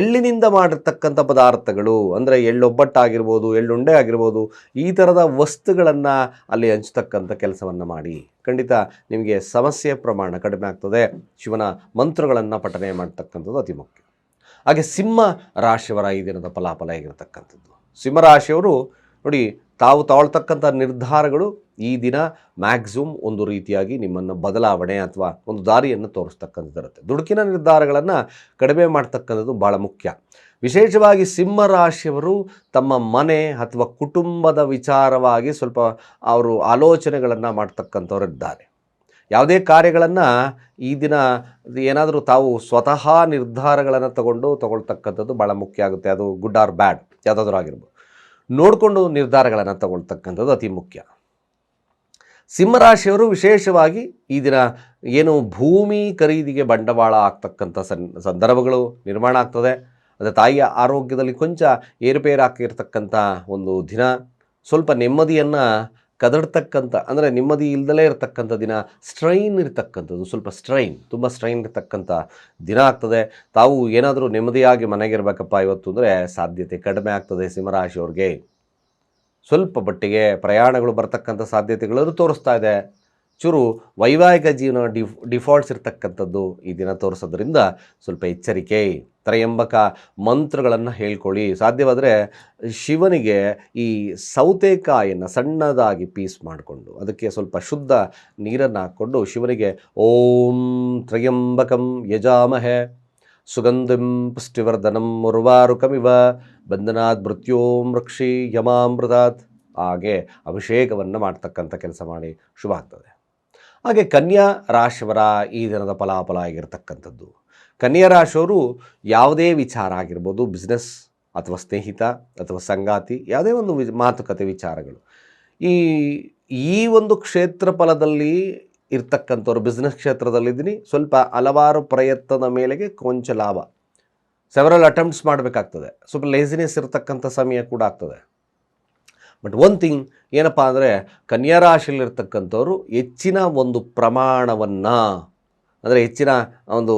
A: ಎಳ್ಳಿನಿಂದ ಮಾಡಿರ್ತಕ್ಕಂಥ ಪದಾರ್ಥಗಳು, ಅಂದರೆ ಎಳ್ಳೊಬ್ಬಟ್ಟಾಗಿರ್ಬೋದು, ಎಳ್ಳುಂಡೆ ಆಗಿರ್ಬೋದು, ಈ ಥರದ ವಸ್ತುಗಳನ್ನು ಅಲ್ಲಿ ಹಂಚ್ತಕ್ಕಂಥ ಕೆಲಸವನ್ನು ಮಾಡಿ, ಖಂಡಿತ ನಿಮಗೆ ಸಮಸ್ಯೆ ಪ್ರಮಾಣ ಕಡಿಮೆ ಆಗ್ತದೆ. ಶಿವನ ಮಂತ್ರಗಳನ್ನು ಪಠನೆ ಮಾಡ್ತಕ್ಕಂಥದ್ದು ಅತಿ ಮುಖ್ಯ. ಹಾಗೆ ಸಿಂಹ ರಾಶಿಯವರ ಈ ದಿನದ ಫಲಾಫಲ ಹೇಗಿರತಕ್ಕಂಥದ್ದು? ಸಿಂಹರಾಶಿಯವರು ನೋಡಿ, ತಾವು ತಗೊಳ್ತಕ್ಕಂಥ ನಿರ್ಧಾರಗಳು ಈ ದಿನ ಮ್ಯಾಕ್ಸಿಮಮ್ ಒಂದು ರೀತಿಯಾಗಿ ನಿಮ್ಮನ್ನು ಬದಲಾವಣೆ ಅಥವಾ ಒಂದು ದಾರಿಯನ್ನು ತೋರಿಸ್ತಕ್ಕಂಥದ್ದು ಇರುತ್ತೆ ದುಡುಕಿನ ನಿರ್ಧಾರಗಳನ್ನು ಕಡಿಮೆ ಮಾಡ್ತಕ್ಕಂಥದ್ದು ಭಾಳ ಮುಖ್ಯ. ವಿಶೇಷವಾಗಿ ಸಿಂಹರಾಶಿಯವರು ತಮ್ಮ ಮನೆ ಅಥವಾ ಕುಟುಂಬದ ವಿಚಾರವಾಗಿ ಸ್ವಲ್ಪ ಅವರು ಆಲೋಚನೆಗಳನ್ನು ಮಾಡ್ತಕ್ಕಂಥವ್ರಿದ್ದಾರೆ. ಯಾವುದೇ ಕಾರ್ಯಗಳನ್ನು ಈ ದಿನ ಏನಾದರೂ ತಾವು ಸ್ವತಃ ನಿರ್ಧಾರಗಳನ್ನು ತಗೊಂಡು ತಗೊಳ್ತಕ್ಕಂಥದ್ದು ಭಾಳ ಮುಖ್ಯ ಆಗುತ್ತೆ. ಅದು ಗುಡ್ ಆರ್ ಬ್ಯಾಡ್ ಯಾವುದಾದ್ರೂ ಆಗಿರ್ಬೋದು. ನೋಡಿಕೊಂಡು ನಿರ್ಧಾರಗಳನ್ನು ತಗೊಳ್ತಕ್ಕಂಥದ್ದು ಅತಿ ಮುಖ್ಯ. ಸಿಂಹರಾಶಿಯವರು ವಿಶೇಷವಾಗಿ ಈ ದಿನ ಏನು ಭೂಮಿ ಖರೀದಿಗೆ ಬಂಡವಾಳ ಆಗ್ತಕ್ಕಂಥ ಸಂದರ್ಭಗಳು ನಿರ್ಮಾಣ ಆಗ್ತದೆ. ಅದೇ ತಾಯಿಯ ಆರೋಗ್ಯದಲ್ಲಿ ಕೊಂಚ ಏರುಪೇರು ಆಗ್ತಿರ್ತಕ್ಕಂಥ ಒಂದು ದಿನ. ಸ್ವಲ್ಪ ನೆಮ್ಮದಿಯನ್ನು ಕದಡ್ತಕ್ಕಂಥ, ಅಂದರೆ ನೆಮ್ಮದಿ ಇಲ್ದಲೇ ಇರತಕ್ಕಂಥ ದಿನ ಸ್ಟ್ರೈನ್ ಇರತಕ್ಕಂಥದ್ದು, ಸ್ವಲ್ಪ ಸ್ಟ್ರೈನ್ ತುಂಬ ಸ್ಟ್ರೈನ್ ಇರತಕ್ಕಂಥ ದಿನ ಆಗ್ತದೆ. ತಾವು ಏನಾದರೂ ನೆಮ್ಮದಿಯಾಗಿ ಮನೆಗಿರ್ಬೇಕಪ್ಪ ಇವತ್ತು ಅಂದರೆ ಸಾಧ್ಯತೆ ಕಡಿಮೆ ಆಗ್ತದೆ ಸಿಂಹರಾಶಿಯವ್ರಿಗೆ. ಸ್ವಲ್ಪ ಮಟ್ಟಿಗೆ ಪ್ರಯಾಣಗಳು ಬರ್ತಕ್ಕಂಥ ಸಾಧ್ಯತೆಗಳನ್ನು ತೋರಿಸ್ತಾ ಇದೆ. ಚೂರು ವೈವಾಹಿಕ ಜೀವನ ಡಿಫ್ ಡಿಫಾಲ್ಟ್ಸ್ ಇರ್ತಕ್ಕಂಥದ್ದು ಈ ದಿನ ತೋರಿಸೋದ್ರಿಂದ ಸ್ವಲ್ಪ ಎಚ್ಚರಿಕೆ, ತ್ರಯಂಬಕ ಮಂತ್ರಗಳನ್ನು ಹೇಳ್ಕೊಳ್ಳಿ. ಸಾಧ್ಯವಾದರೆ ಶಿವನಿಗೆ ಈ ಸೌತೆಕಾಯನ್ನು ಸಣ್ಣದಾಗಿ ಪೀಸ್ ಮಾಡಿಕೊಂಡು, ಅದಕ್ಕೆ ಸ್ವಲ್ಪ ಶುದ್ಧ ನೀರನ್ನು ಹಾಕ್ಕೊಂಡು ಶಿವನಿಗೆ ಓಂ ತ್ರಯಂಬಕಂ ಯಜಾಮಹೆ, ಸುಗಂಧಿಂ ಪುಷ್ಟಿವರ್ಧನಂ ಮುರ್ವಾರುಕಮಿವ ಬಂಧನಾತ್ ಮೃತ್ಯೋಂ ರಕ್ಷಿ ಯಮಾಮೃತಾತ್. ಹಾಗೆ ಅಭಿಷೇಕವನ್ನು ಮಾಡ್ತಕ್ಕಂಥ ಕೆಲಸ ಮಾಡಿ ಶುಭ ಆಗ್ತದೆ. ಹಾಗೆ ಕನ್ಯಾ ರಾಶಿಯವರ ಈ ದಿನದ ಫಲಾಫಲ ಆಗಿರತಕ್ಕಂಥದ್ದು. ಕನ್ಯಾ ರಾಶಿಯವರು ಯಾವುದೇ ವಿಚಾರ ಆಗಿರ್ಬೋದು ಬಿಸ್ನೆಸ್ ಅಥವಾ ಸ್ನೇಹಿತ ಅಥವಾ ಸಂಗಾತಿ, ಯಾವುದೇ ಒಂದು ವಿ ಮಾತುಕತೆ ವಿಚಾರಗಳು. ಈ ಈ ಒಂದು ಕ್ಷೇತ್ರ ಫಲದಲ್ಲಿ ಇರ್ತಕ್ಕಂಥವ್ರು ಬಿಸ್ನೆಸ್ ಕ್ಷೇತ್ರದಲ್ಲಿದ್ದೀನಿ. ಸ್ವಲ್ಪ ಹಲವಾರು ಪ್ರಯತ್ನದ ಮೇಲೆಗೆ ಕೊಂಚ ಲಾಭ. ಸೆವರಲ್ ಅಟೆಂಪ್ಟ್ಸ್ ಮಾಡಬೇಕಾಗ್ತದೆ. ಸ್ವಲ್ಪ ಲೇಸಿನೆಸ್ ಇರತಕ್ಕಂಥ ಸಮಯ ಕೂಡ ಆಗ್ತದೆ. ಬಟ್ ಒನ್ ಥಿಂಗ್ ಏನಪ್ಪ ಅಂದರೆ, ಕನ್ಯಾ ರಾಶಿಯಲ್ಲಿರ್ತಕ್ಕಂಥವ್ರು ಹೆಚ್ಚಿನ ಒಂದು ಪ್ರಮಾಣವನ್ನು, ಅಂದರೆ ಹೆಚ್ಚಿನ ಒಂದು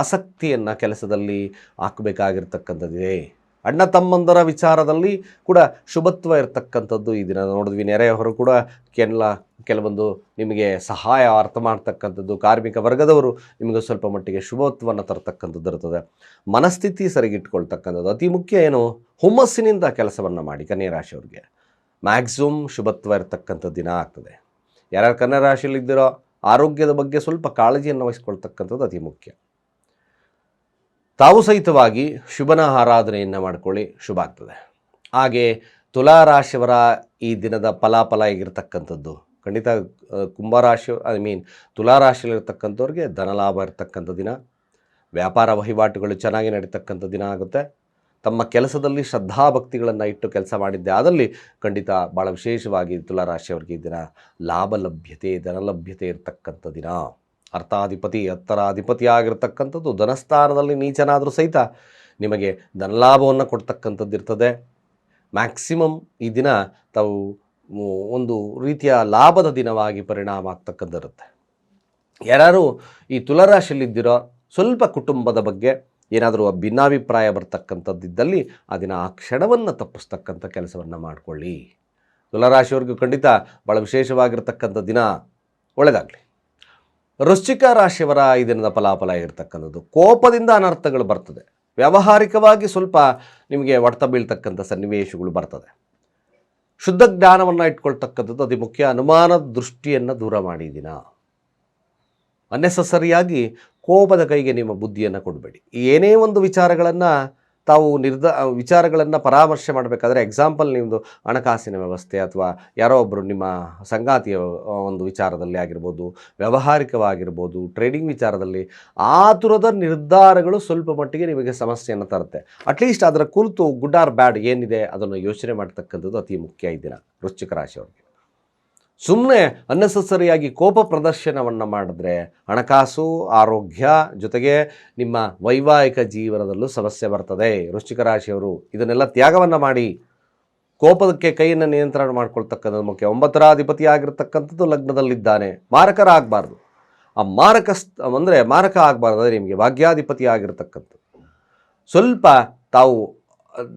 A: ಆಸಕ್ತಿಯನ್ನು ಕೆಲಸದಲ್ಲಿ ಹಾಕಬೇಕಾಗಿರ್ತಕ್ಕಂಥದ್ದಿದೆ. ಅಣ್ಣ ತಮ್ಮಂದರ ವಿಚಾರದಲ್ಲಿ ಕೂಡ ಶುಭತ್ವ ಇರತಕ್ಕಂಥದ್ದು ಈ ದಿನ ನೋಡಿದ್ವಿ. ನೆರೆಯವರು ಕೂಡ ಕೆಲ, ಕೆಲವೊಂದು ನಿಮಗೆ ಸಹಾಯ ಅರ್ಥ ಮಾಡ್ತಕ್ಕಂಥದ್ದು. ಕಾರ್ಮಿಕ ವರ್ಗದವರು ನಿಮಗೆ ಸ್ವಲ್ಪ ಮಟ್ಟಿಗೆ ಶುಭತ್ವವನ್ನು ತರತಕ್ಕಂಥದ್ದು ಇರ್ತದೆ. ಮನಸ್ಥಿತಿ ಸರಿಗಿಟ್ಕೊಳ್ತಕ್ಕಂಥದ್ದು. ಅತಿ ಮುಖ್ಯ ಏನು? ಹುಮ್ಮಸ್ಸಿನಿಂದ ಕೆಲಸವನ್ನು ಮಾಡಿ ಕನ್ಯಾ ರಾಶಿಯವ್ರಿಗೆ. ಮ್ಯಾಕ್ಸಿಮಮ್ ಶುಭತ್ವ ಇರತಕ್ಕಂಥ ದಿನ ಆಗ್ತದೆ. ಯಾರ್ಯಾರು ಕನ್ನಡ ರಾಶಿಯಲ್ಲಿದ್ದೀರೋ ಆರೋಗ್ಯದ ಬಗ್ಗೆ ಸ್ವಲ್ಪ ಕಾಳಜಿಯನ್ನು ವಹಿಸ್ಕೊಳ್ತಕ್ಕಂಥದ್ದು ಅತಿ ಮುಖ್ಯ. ತಾವು ಸಹಿತವಾಗಿ ಶುಭನ ಆರಾಧನೆಯನ್ನು ಮಾಡ್ಕೊಳ್ಳಿ, ಶುಭ ಆಗ್ತದೆ. ಹಾಗೆ ತುಲಾ ರಾಶಿಯವರ ಈ ದಿನದ ಫಲಾಫಲ ಹೇಗಿರ್ತಕ್ಕಂಥದ್ದು? ಖಂಡಿತ ಕುಂಭರಾಶಿ ಐ ಮೀನ್ ತುಲಾ ರಾಶಿಯಲ್ಲಿರ್ತಕ್ಕಂಥವ್ರಿಗೆ ಧನಲಾಭ ಇರ್ತಕ್ಕಂಥ ದಿನ. ವ್ಯಾಪಾರ ವಹಿವಾಟುಗಳು ಚೆನ್ನಾಗಿ ನಡೀತಕ್ಕಂಥ ದಿನ ಆಗುತ್ತೆ. ತಮ್ಮ ಕೆಲಸದಲ್ಲಿ ಶ್ರದ್ಧಾಭಕ್ತಿಗಳನ್ನು ಇಟ್ಟು ಕೆಲಸ ಮಾಡಿದ್ದೆ. ಆದಲ್ಲಿ ಖಂಡಿತ ಭಾಳ ವಿಶೇಷವಾಗಿ ತುಲಾ ರಾಶಿಯವರಿಗೆ ಈ ದಿನ ಲಾಭ ಲಭ್ಯತೆ ಧನಲಭ್ಯತೆ ಇರತಕ್ಕಂಥ ದಿನ. ಅರ್ಥಾಧಿಪತಿ ಹತ್ತರಾಧಿಪತಿ ಆಗಿರ್ತಕ್ಕಂಥದ್ದು ಧನಸ್ಥಾನದಲ್ಲಿ ನೀಚನಾದರೂ ಸಹಿತ ನಿಮಗೆ ಧನಲಾಭವನ್ನು ಕೊಡ್ತಕ್ಕಂಥದ್ದು ಇರ್ತದೆ. ಮ್ಯಾಕ್ಸಿಮಮ್ ಈ ದಿನ ತಾವು ಒಂದು ರೀತಿಯ ಲಾಭದ ದಿನವಾಗಿ ಪರಿಣಾಮ ಆಗ್ತಕ್ಕಂಥದ್ದಿರುತ್ತೆ. ಯಾರು ಈ ತುಲಾರಾಶಿಯಲ್ಲಿದ್ದಿರೋ ಸ್ವಲ್ಪ ಕುಟುಂಬದ ಬಗ್ಗೆ ಏನಾದರೂ ಭಿನ್ನಾಭಿಪ್ರಾಯ ಬರ್ತಕ್ಕಂಥದ್ದಿದ್ದಲ್ಲಿ ಅದನ್ನು ದಿನ ಆ ಕ್ಷಣವನ್ನು ತಪ್ಪಿಸ್ತಕ್ಕಂಥ ಕೆಲಸವನ್ನು ಮಾಡಿಕೊಳ್ಳಿ. ತುಲಾರಾಶಿಯವ್ರಿಗೂ ಖಂಡಿತ ಭಾಳ ವಿಶೇಷವಾಗಿರ್ತಕ್ಕಂಥ ದಿನ ಒಳ್ಳೆಯದಾಗಲಿ ವೃಶ್ಚಿಕ ರಾಶಿಯವರ ಈ ದಿನದ ಫಲಾಫಲ ಇರತಕ್ಕಂಥದ್ದು ಕೋಪದಿಂದ ಅನರ್ಥಗಳು ಬರ್ತದೆ. ವ್ಯಾವಹಾರಿಕವಾಗಿ ಸ್ವಲ್ಪ ನಿಮಗೆ ಒಡ್ತ ಬೀಳ್ತಕ್ಕಂಥ ಸನ್ನಿವೇಶಗಳು ಬರ್ತದೆ. ಶುದ್ಧ ಜ್ಞಾನವನ್ನು ಇಟ್ಕೊಳ್ತಕ್ಕಂಥದ್ದು ಅತಿ ಮುಖ್ಯ ಅನುಮಾನ ದೃಷ್ಟಿಯನ್ನು ದೂರ ಮಾಡಿ ಈ ದಿನ. ಅನ್ನೆಸಸರಿಯಾಗಿ ಕೋಪದ ಕೈಗೆ ನಿಮ್ಮ ಬುದ್ಧಿಯನ್ನು ಕೊಡಬೇಡಿ. ಏನೇ ಒಂದು ವಿಚಾರಗಳನ್ನು ತಾವು ನಿರ್ಧ ವಿಚಾರಗಳನ್ನು ಪರಾಮರ್ಶೆ ಮಾಡಬೇಕಾದ್ರೆ ಎಕ್ಸಾಂಪಲ್ ನಿಮ್ಮದು ಹಣಕಾಸಿನ ವ್ಯವಸ್ಥೆ ಅಥವಾ ಯಾರೋ ಒಬ್ಬರು ನಿಮ್ಮ ಸಂಗಾತಿಯ ಒಂದು ವಿಚಾರದಲ್ಲಿ ಆಗಿರ್ಬೋದು, ವ್ಯವಹಾರಿಕವಾಗಿರ್ಬೋದು ಟ್ರೇಡಿಂಗ್ ವಿಚಾರದಲ್ಲಿ ಆತುರದ ನಿರ್ಧಾರಗಳು ಸ್ವಲ್ಪ ಮಟ್ಟಿಗೆ ನಿಮಗೆ ಸಮಸ್ಯೆಯನ್ನು ತರುತ್ತೆ. ಅಟ್ಲೀಸ್ಟ್ ಅದರ ಕುರಿತು ಗುಡ್ ಆರ್ ಬ್ಯಾಡ್ ಏನಿದೆ ಅದನ್ನು ಯೋಚನೆ ಮಾಡ್ತಕ್ಕಂಥದ್ದು ಅತಿ ಮುಖ್ಯ ಈ ದಿನ. ವೃಶ್ಚಿಕ ರಾಶಿಯವರಿಗೆ. ಸುಮ್ಮನೆ ಅನ್ನೆಸಸರಿಯಾಗಿ ಕೋಪ ಪ್ರದರ್ಶನವನ್ನು ಮಾಡಿದ್ರೆ ಹಣಕಾಸು, ಆರೋಗ್ಯ ಜೊತೆಗೆ ನಿಮ್ಮ ವೈವಾಹಿಕ ಜೀವನದಲ್ಲೂ ಸಮಸ್ಯೆ ಬರ್ತದೆ. ವೃಶ್ಚಿಕ ರಾಶಿಯವರು ಇದನ್ನೆಲ್ಲ ತ್ಯಾಗವನ್ನು ಮಾಡಿ. ಕೋಪದಕ್ಕೆ ಕೈಯನ್ನು ನಿಯಂತ್ರಣ ಮಾಡ್ಕೊಳ್ತಕ್ಕಂಥದ್ದು ಮುಖ್ಯ ಒಂಬತ್ತರ ಅಧಿಪತಿ ಆಗಿರತಕ್ಕಂಥದ್ದು ಲಗ್ನದಲ್ಲಿದ್ದಾನೆ. ಮಾರಕರ ಆಗಬಾರ್ದು ಆ ಮಾರಕ ಅಂದರೆ ಮಾರಕ ಆಗಬಾರ್ದು. ನಿಮಗೆ ಭಾಗ್ಯಾಧಿಪತಿ ಆಗಿರತಕ್ಕಂಥದ್ದು ಸ್ವಲ್ಪ ತಾವು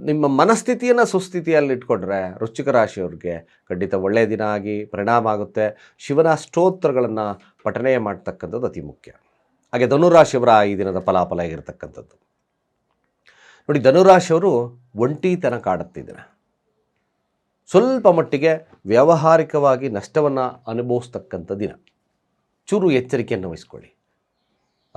A: ನಿಮ್ಮ ಮನಸ್ಥಿತಿಯನ್ನು ಸುಸ್ಥಿತಿಯಲ್ಲಿ ಇಟ್ಕೊಂಡ್ರೆ ವೃಶ್ಚಿಕ ರಾಶಿಯವ್ರಿಗೆ ಖಂಡಿತ ಒಳ್ಳೆಯ ದಿನ ಆಗಿ ಪರಿಣಾಮ ಆಗುತ್ತೆ. ಶಿವನ ಸ್ತೋತ್ರಗಳನ್ನು ಪಠನೆ ಮಾಡ್ತಕ್ಕಂಥದ್ದು ಅತಿ ಮುಖ್ಯ. ಹಾಗೆ ಧನುರಾಶಿಯವರ ಈ ದಿನದ ಫಲಾಫಲ ಆಗಿರ್ತಕ್ಕಂಥದ್ದು ನೋಡಿ, ಧನುರಾಶಿಯವರು ಒಂಟಿತನ ಕಾಡುತ್ತಿದ್ದಾರೆ ಸ್ವಲ್ಪ ಮಟ್ಟಿಗೆ ವ್ಯಾವಹಾರಿಕವಾಗಿ ನಷ್ಟವನ್ನು ಅನುಭವಿಸ್ತಕ್ಕಂಥ ದಿನ. ಚೂರು ಎಚ್ಚರಿಕೆಯನ್ನು ವಹಿಸ್ಕೊಳ್ಳಿ.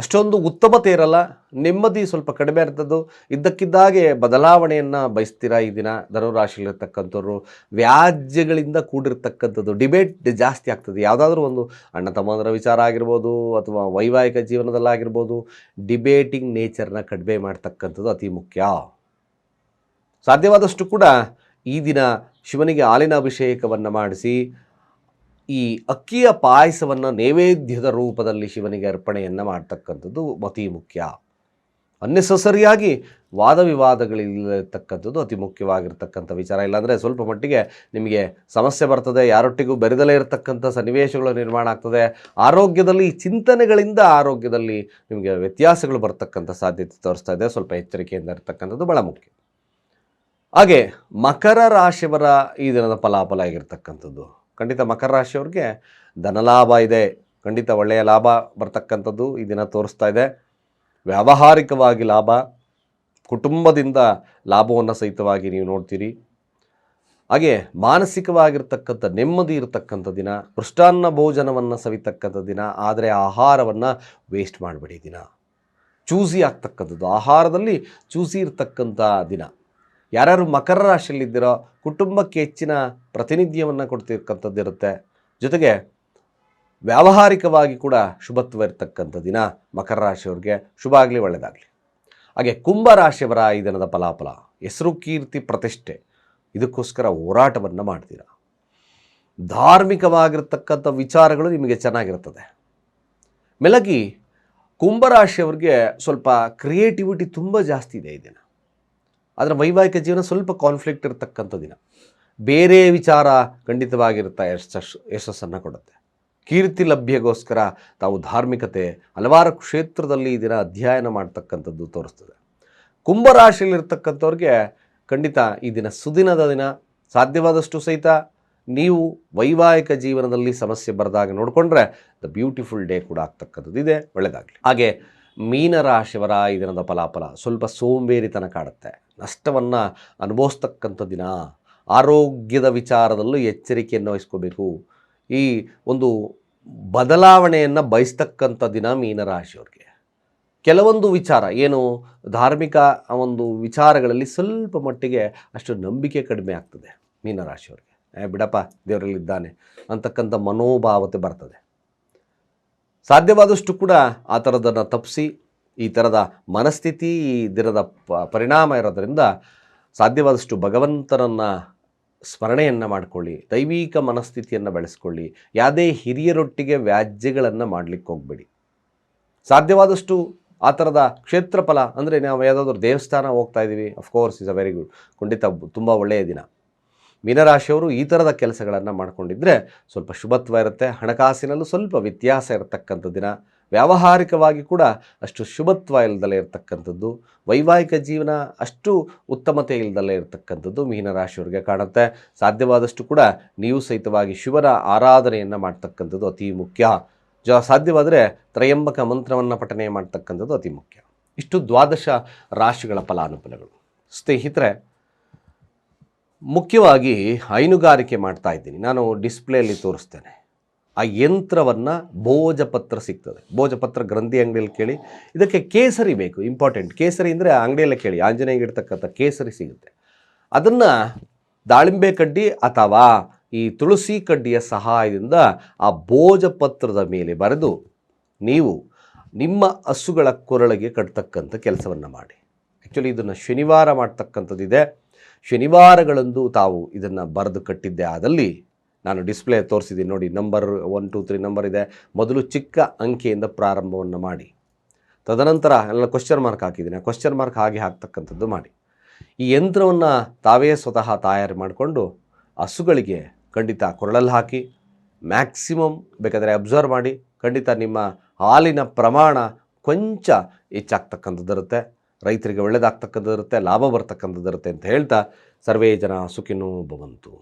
A: ಅಷ್ಟೊಂದು ಉತ್ತಮತೆ ಇರಲ್ಲ ನೆಮ್ಮದಿ ಸ್ವಲ್ಪ ಕಡಿಮೆ ಇರ್ತದ್ದು. ಇದ್ದಕ್ಕಿದ್ದಾಗೆ ಬದಲಾವಣೆಯನ್ನು ಬಯಸ್ತೀರಾ ಈ ದಿನ? ಧನುರಾಶಿಲಿರ್ತಕ್ಕಂಥವ್ರು ವ್ಯಾಜ್ಯಗಳಿಂದ ಕೂಡಿರ್ತಕ್ಕಂಥದ್ದು ಡಿಬೇಟ್ ಜಾಸ್ತಿ ಆಗ್ತದೆ. ಯಾವುದಾದ್ರೂ ಒಂದು ಅಣ್ಣ ತಮ್ಮಂದರ ವಿಚಾರ ಆಗಿರ್ಬೋದು, ಅಥವಾ ವೈವಾಹಿಕ ಜೀವನದಲ್ಲಾಗಿರ್ಬೋದು ಡಿಬೇಟಿಂಗ್ ನೇಚರ್ನ ಕಡಿಮೆ ಮಾಡ್ತಕ್ಕಂಥದ್ದು ಅತಿ ಮುಖ್ಯ. ಸಾಧ್ಯವಾದಷ್ಟು ಕೂಡ ಈ ದಿನ ಶಿವನಿಗೆ ಹಾಲಿನ ಅಭಿಷೇಕವನ್ನು ಮಾಡಿಸಿ ಈ ಅಕ್ಕಿಯ ಪಾಯಸವನ್ನು ನೈವೇದ್ಯದ ರೂಪದಲ್ಲಿ ಶಿವನಿಗೆ ಅರ್ಪಣೆಯನ್ನು ಮಾಡ್ತಕ್ಕಂಥದ್ದು ಅತಿ ಮುಖ್ಯ. ಅನ್ನೆಸಸರಿಯಾಗಿ ವಾದ ವಿವಾದಗಳಿಲ್ಲತಕ್ಕಂಥದ್ದು ಅತಿ ಮುಖ್ಯವಾಗಿರ್ತಕ್ಕಂಥ ವಿಚಾರ. ಇಲ್ಲಾಂದರೆ ಸ್ವಲ್ಪ ಮಟ್ಟಿಗೆ ನಿಮಗೆ ಸಮಸ್ಯೆ ಬರ್ತದೆ, ಯಾರೊಟ್ಟಿಗೂ ಬೆರೆದಲೇ ಇರತಕ್ಕಂಥ ಸನ್ನಿವೇಶಗಳು ನಿರ್ಮಾಣ ಆಗ್ತದೆ. ಆರೋಗ್ಯದಲ್ಲಿ, ಚಿಂತನೆಗಳಿಂದ ಆರೋಗ್ಯದಲ್ಲಿ ನಿಮಗೆ ವ್ಯತ್ಯಾಸಗಳು ಬರ್ತಕ್ಕಂಥ ಸಾಧ್ಯತೆ ತೋರಿಸ್ತಾ ಇದೆ. ಸ್ವಲ್ಪ ಎಚ್ಚರಿಕೆಯಿಂದ ಇರತಕ್ಕಂಥದ್ದು ಭಾಳ ಮುಖ್ಯ. ಹಾಗೆ ಮಕರ ರಾಶಿಯವರ ಈ ದಿನದ ಫಲಾಫಲ ಆಗಿರ್ತಕ್ಕಂಥದ್ದು. ಖಂಡಿತ ಮಕರ ರಾಶಿಯವ್ರಿಗೆ ಧನಲಾಭ ಇದೆ. ಖಂಡಿತ ಒಳ್ಳೆಯ ಲಾಭ ಬರ್ತಕ್ಕಂಥದ್ದು ಈ ದಿನ ತೋರಿಸ್ತಾ ಇದೆ. ವ್ಯಾವಹಾರಿಕವಾಗಿ ಲಾಭ, ಕುಟುಂಬದಿಂದ ಲಾಭವನ್ನು ಸಹಿತವಾಗಿ ನೀವು ನೋಡ್ತೀರಿ. ಹಾಗೆ ಮಾನಸಿಕವಾಗಿರ್ತಕ್ಕಂಥ ನೆಮ್ಮದಿ ಇರತಕ್ಕಂಥ ದಿನ, ಮೃಷ್ಟಾನ್ನ ಭೋಜನವನ್ನು ಸವಿತಕ್ಕಂಥ ದಿನ, ಆದರೆ ಆಹಾರವನ್ನು ವೇಸ್ಟ್ ಮಾಡಬೇಡಿ ದಿನ. ಚೂಸಿ ಆಗ್ತಕ್ಕಂಥದ್ದು. ಆಹಾರದಲ್ಲಿ ಚೂಸಿ ಇರ್ತಕ್ಕಂಥ ದಿನ. ಯಾರ್ಯಾರು ಮಕರ ರಾಶಿಯಲ್ಲಿದ್ದೀರೋ ಕುಟುಂಬಕ್ಕೆ ಹೆಚ್ಚಿನ ಪ್ರತಿನಿಧ್ಯವನ್ನು ಕೊಡ್ತಿರ್ತಕ್ಕಂಥದ್ದು ಇರುತ್ತೆ. ಜೊತೆಗೆ ವ್ಯಾವಹಾರಿಕವಾಗಿ ಕೂಡ ಶುಭತ್ವ ಇರತಕ್ಕಂಥ ದಿನ ಮಕರ ರಾಶಿಯವ್ರಿಗೆ ಶುಭ ಆಗಲಿ ಒಳ್ಳೆಯದಾಗಲಿ ಹಾಗೆ ಕುಂಭ ರಾಶಿಯವರ ಈ ದಿನದ ಫಲಾಫಲ, ಹೆಸರು ಕೀರ್ತಿ ಪ್ರತಿಷ್ಠೆ, ಇದಕ್ಕೋಸ್ಕರ ಹೋರಾಟವನ್ನು ಮಾಡ್ತೀರಾ? ಧಾರ್ಮಿಕವಾಗಿರ್ತಕ್ಕಂಥ ವಿಚಾರಗಳು ನಿಮಗೆ ಚೆನ್ನಾಗಿರ್ತದೆ. ಮೆಲಗಿ ಕುಂಭರಾಶಿಯವ್ರಿಗೆ ಸ್ವಲ್ಪ ಕ್ರಿಯೇಟಿವಿಟಿ ತುಂಬ ಜಾಸ್ತಿ ಇದೆ ಈ ದಿನ. ಆದರೆ ವೈವಾಹಿಕ ಜೀವನ ಸ್ವಲ್ಪ ಕಾನ್ಫ್ಲಿಕ್ಟ್ ಇರತಕ್ಕಂಥ ದಿನ. ಬೇರೆ ವಿಚಾರ ಖಂಡಿತವಾಗಿರುತ್ತೆ ಯಶಸ್ಸು ಯಶಸ್ಸನ್ನು ಕೊಡುತ್ತೆ. ಕೀರ್ತಿ ಲಭ್ಯಗೋಸ್ಕರ ತಾವು ಧಾರ್ಮಿಕತೆ ಹಲವಾರು ಕ್ಷೇತ್ರದಲ್ಲಿ ಈ ದಿನ ಅಧ್ಯಯನ ಮಾಡ್ತಕ್ಕಂಥದ್ದು ತೋರಿಸ್ತದೆ. ಕುಂಭರಾಶಿಯಲ್ಲಿರ್ತಕ್ಕಂಥವ್ರಿಗೆ ಖಂಡಿತ ಈ ದಿನ ಸುದಿನದ ದಿನ ಸಾಧ್ಯವಾದಷ್ಟು ಸಹಿತ ನೀವು ವೈವಾಹಿಕ ಜೀವನದಲ್ಲಿ ಸಮಸ್ಯೆ ಬರೆದಾಗ ನೋಡಿಕೊಂಡ್ರೆ ದ ಬ್ಯೂಟಿಫುಲ್ ಡೇ ಕೂಡ ಆಗ್ತಕ್ಕಂಥದ್ದು ಇದೆ ಒಳ್ಳೆಯದಾಗಲಿ ಹಾಗೆ ಮೀನರಾಶಿಯವರ ಈ ದಿನದ ಫಲಾಫಲ. ಸ್ವಲ್ಪ ಸೋಂಬೇರಿತನ ಕಾಡುತ್ತೆ. ನಷ್ಟವನ್ನು ಅನುಭವಿಸ್ತಕ್ಕಂಥ ದಿನ ಆರೋಗ್ಯದ ವಿಚಾರದಲ್ಲೂ ಎಚ್ಚರಿಕೆಯನ್ನು ವಹಿಸ್ಕೋಬೇಕು. ಈ ಒಂದು ಬದಲಾವಣೆಯನ್ನು ಬಯಸ್ತಕ್ಕಂಥ ದಿನ ಮೀನರಾಶಿಯವ್ರಿಗೆ. ಕೆಲವೊಂದು ವಿಚಾರ, ಏನು ಧಾರ್ಮಿಕ ಒಂದು ವಿಚಾರಗಳಲ್ಲಿ ಸ್ವಲ್ಪ ಮಟ್ಟಿಗೆ ಅಷ್ಟು ನಂಬಿಕೆ ಕಡಿಮೆ ಆಗ್ತದೆ ಮೀನರಾಶಿಯವ್ರಿಗೆ. ಬಿಡಪ್ಪ ದೇವರಲ್ಲಿದ್ದಾನೆ ಅಂತಕ್ಕಂಥ ಮನೋಭಾವತೆ ಬರ್ತದೆ. ಸಾಧ್ಯವಾದಷ್ಟು ಕೂಡ ಆ ಥರದನ್ನು ತಪ್ಪಿಸಿ, ಈ ಥರದ ಮನಸ್ಥಿತಿ, ಈ ದಿನದ ಪರಿಣಾಮ ಇರೋದರಿಂದ ಸಾಧ್ಯವಾದಷ್ಟು ಭಗವಂತನನ್ನು ಸ್ಮರಣೆಯನ್ನು ಮಾಡಿಕೊಳ್ಳಿ, ದೈವಿಕ ಮನಸ್ಥಿತಿಯನ್ನು ಬೆಳೆಸ್ಕೊಳ್ಳಿ, ಯಾವುದೇ ಹಿರಿಯರೊಟ್ಟಿಗೆ ವ್ಯಾಜ್ಯಗಳನ್ನು ಮಾಡಲಿಕ್ಕೆ ಹೋಗಬೇಡಿ. ಸಾಧ್ಯವಾದಷ್ಟು ಆ ಥರದ ಕ್ಷೇತ್ರಫಲ, ಅಂದರೆ ನಾವು ಯಾವುದಾದ್ರೂ ದೇವಸ್ಥಾನ ಹೋಗ್ತಾ ಇದ್ದೀವಿ of course is a very good ಖಂಡಿತ ತುಂಬ ಒಳ್ಳೆಯ ದಿನ. ಮೀನರಾಶಿಯವರು ಈ ಥರದ ಕೆಲಸಗಳನ್ನು ಮಾಡಿಕೊಂಡಿದ್ದರೆ ಸ್ವಲ್ಪ ಶುಭತ್ವ ಇರುತ್ತೆ, ಹಣಕಾಸಿನಲ್ಲೂ ಸ್ವಲ್ಪ ವ್ಯತ್ಯಾಸ ಇರತಕ್ಕಂಥ ದಿನ. ವ್ಯಾವಹಾರಿಕವಾಗಿ ಕೂಡ ಅಷ್ಟು ಶುಭತ್ವ ಇಲ್ಲದಲ್ಲೇ ಇರತಕ್ಕಂಥದ್ದು. ವೈವಾಹಿಕ ಜೀವನ ಅಷ್ಟು ಉತ್ತಮತೆ ಇಲ್ಲದಲ್ಲೇ ಇರತಕ್ಕಂಥದ್ದು ಮೀನರಾಶಿಯವರಿಗೆ ಕಾಣುತ್ತೆ. ಸಾಧ್ಯವಾದಷ್ಟು ಕೂಡ ನೀವು ಸಹಿತವಾಗಿ ಶಿವನ ಆರಾಧನೆಯನ್ನು ಮಾಡ್ತಕ್ಕಂಥದ್ದು ಅತಿ ಮುಖ್ಯ. ಜ, ಸಾಧ್ಯವಾದರೆ ತ್ರಯಂಬಕ ಮಂತ್ರವನ್ನು ಪಠನೆ ಮಾಡ್ತಕ್ಕಂಥದ್ದು ಅತಿ ಮುಖ್ಯ. ಇಷ್ಟು ದ್ವಾದಶ ರಾಶಿಗಳ ಫಲಾನುಫಲಗಳು ಸ್ನೇಹಿತರೆ ಮುಖ್ಯವಾಗಿ ಹೈನುಗಾರಿಕೆ ಮಾಡ್ತಾ ಇದ್ದೀನಿ. ನಾನು ಡಿಸ್ಪ್ಲೇಯಲ್ಲಿ ತೋರಿಸ್ತೇನೆ. ಆ ಯಂತ್ರವನ್ನು ಭೋಜಪತ್ರ ಸಿಗ್ತದೆ. ಭೋಜಪತ್ರ ಗ್ರಂಥಿ ಅಂಗಡಿಯಲ್ಲಿ ಕೇಳಿ, ಇದಕ್ಕೆ ಕೇಸರಿ ಬೇಕು ಇಂಪಾರ್ಟೆಂಟ್ ಕೇಸರಿ ಅಂದರೆ ಅಂಗಡಿಯಲ್ಲೇ ಕೇಳಿ, ಆಂಜನೇಯಗೆ ಇಡ್ತಕ್ಕಂಥ ಕೇಸರಿ ಸಿಗುತ್ತೆ. ಅದನ್ನು ದಾಳಿಂಬೆ ಕಡ್ಡಿ ಅಥವಾ ಈ ತುಳಸಿ ಕಡ್ಡಿಯ ಸಹಾಯದಿಂದ ಆ ಭೋಜಪತ್ರದ ಮೇಲೆ ಬರೆದು ನೀವು ನಿಮ್ಮ ಹಸುಗಳ ಕೊರಳಿಗೆ ಕಟ್ತಕ್ಕಂಥ ಕೆಲಸವನ್ನು ಮಾಡಿ. ಆ್ಯಕ್ಚುಲಿ ಇದನ್ನು ಶನಿವಾರ ಮಾಡ್ತಕ್ಕಂಥದ್ದಿದೆ. ಶನಿವಾರಗಳಂದು ತಾವು ಇದನ್ನು ಬರೆದು ಕಟ್ಟಿದ್ದೆ. ಆದಲ್ಲಿ ನಾನು ಡಿಸ್ಪ್ಲೇ ತೋರಿಸಿದ್ದೀನಿ. ನೋಡಿ number one two three number ಇದೆ. ಮೊದಲು ಚಿಕ್ಕ ಅಂಕೆಯಿಂದ ಪ್ರಾರಂಭವನ್ನು ಮಾಡಿ. ತದನಂತರ ಎಲ್ಲ ಕ್ವಶನ್ ಮಾರ್ಕ್ ಹಾಕಿದ್ದೀನಿ. ಆ ಕ್ವಶನ್ ಮಾರ್ಕ್ ಹಾಗೆ ಹಾಕ್ತಕ್ಕಂಥದ್ದು ಮಾಡಿ. ಈ ಯಂತ್ರವನ್ನು ತಾವೇ ಸ್ವತಃ ತಯಾರಿ ಮಾಡಿಕೊಂಡು ಹಸುಗಳಿಗೆ ಖಂಡಿತ ಕೊರಳಲ್ಲಿ ಹಾಕಿ ಮ್ಯಾಕ್ಸಿಮಮ್ ಬೇಕಾದರೆ ಅಬ್ಸರ್ವ್ ಮಾಡಿ, ಖಂಡಿತ ನಿಮ್ಮ ಹಾಲಿನ ಪ್ರಮಾಣ ಕೊಂಚ ಹೆಚ್ಚಾಗ್ತಕ್ಕಂಥದ್ದು ಇರುತ್ತೆ ರೈತರಿಗೆ ಒಳ್ಳೆಯದಾಗ್ತಕ್ಕಂಥದ್ದು ಇರುತ್ತೆ ಲಾಭ ಬರ್ತಕ್ಕಂಥದ್ದು ಇರುತ್ತೆ ಅಂತ ಹೇಳ್ತಾ ಸರ್ವೇ ಜನ ಸುಖಿನೂ ಭವಂತು